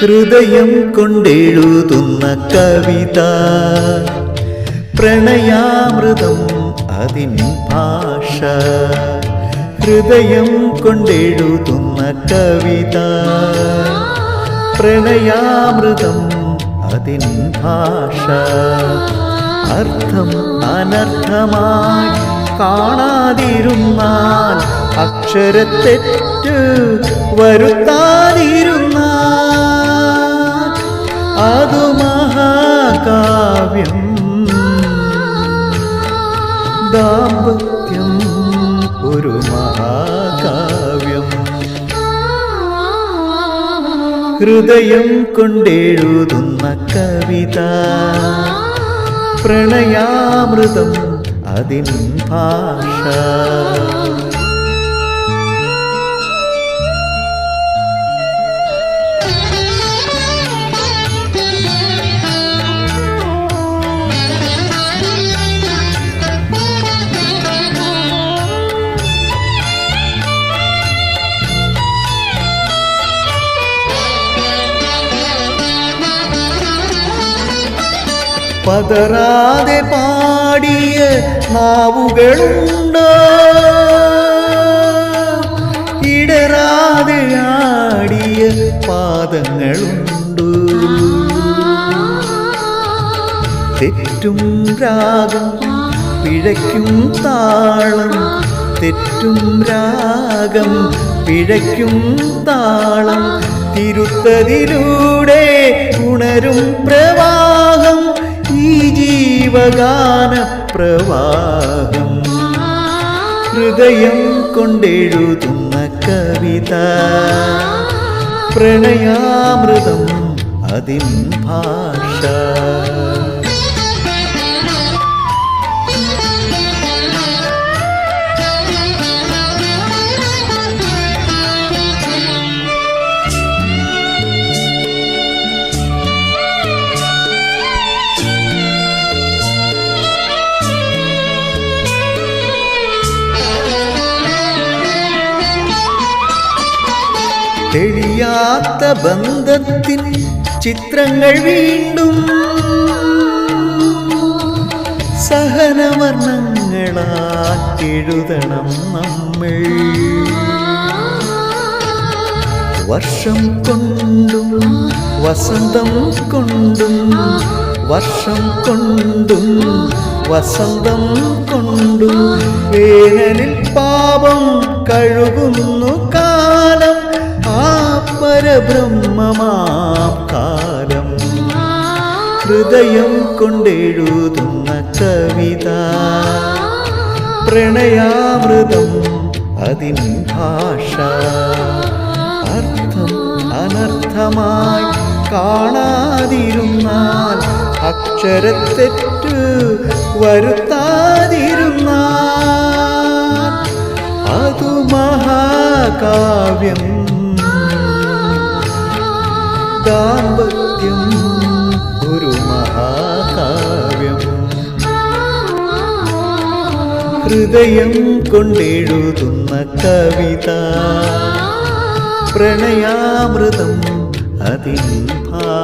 ഹൃദയം കൊണ്ടെഴുതുന്ന കവിത. പ്രണയാമൃതം അതിൻ ഭാഷ. ഹൃദയം കൊണ്ടെഴുതുന്ന കവിത. പ്രണയാമൃതം അതിൻ ഭാഷ. അർത്ഥം അനർത്ഥമായി കാണാതിരുന്നാൽ അക്ഷരത്തെറ്റ് വരുത്താതിരുന്നാൽ മഹാകാവ്യം ദാമ്പത്യം ഒരു മഹാകാവ്യം. ഹൃദയം കൊണ്ടെഴുതുന്ന കവിത. പ്രണയാമൃതം അതിൻ ഭാഷ. പതറാതെ പാടിയ നാവുകളുണ്ട്? ഇടറാതെ ആടിയ പാദങ്ങളുണ്ട്? തെറ്റും രാഗം പിഴയ്ക്കും താളം. തെറ്റും രാഗം പിഴയ്ക്കും താളം. തിരുത്തതിലൂടെ ഉണരും പ്രവാഹം. ജീവഗാന പ്രവാഹം. ഹൃദയം കൊണ്ടെഴുതുന്ന കവിത. പ്രണയാമൃതം അതിൻ ഭാഷ. തെളിയാത്ത ബന്ധത്തിൻ ചിത്രങ്ങൾ വീണ്ടും സഹനവർണങ്ങളാക്കെഴുതണം നമ്മൾ. വർഷം കൊണ്ടും വസന്തം കൊണ്ടും വർഷം കൊണ്ടും വസന്തം കൊണ്ടും വേനലിൽ പാപം കഴുകുന്നു ആ പരബ്രഹ്മമാം കാലം. ഹൃദയം കൊണ്ടെഴുതുന്ന കവിത. പ്രണയാമൃതം അതിൻ ഭാഷ. അർത്ഥം അനർത്ഥമായി കാണാതിരുന്നാൽ അക്ഷരത്തെറ്റ് വരുത്താതിരുന്നാൽ അതു മഹാകാവ്യം ഒരു മഹാകാവ്യം. ഹൃദയം കൊണ്ടെഴുതുന്ന കവിത. പ്രണയാമൃതം അതിൻ ഭാഷ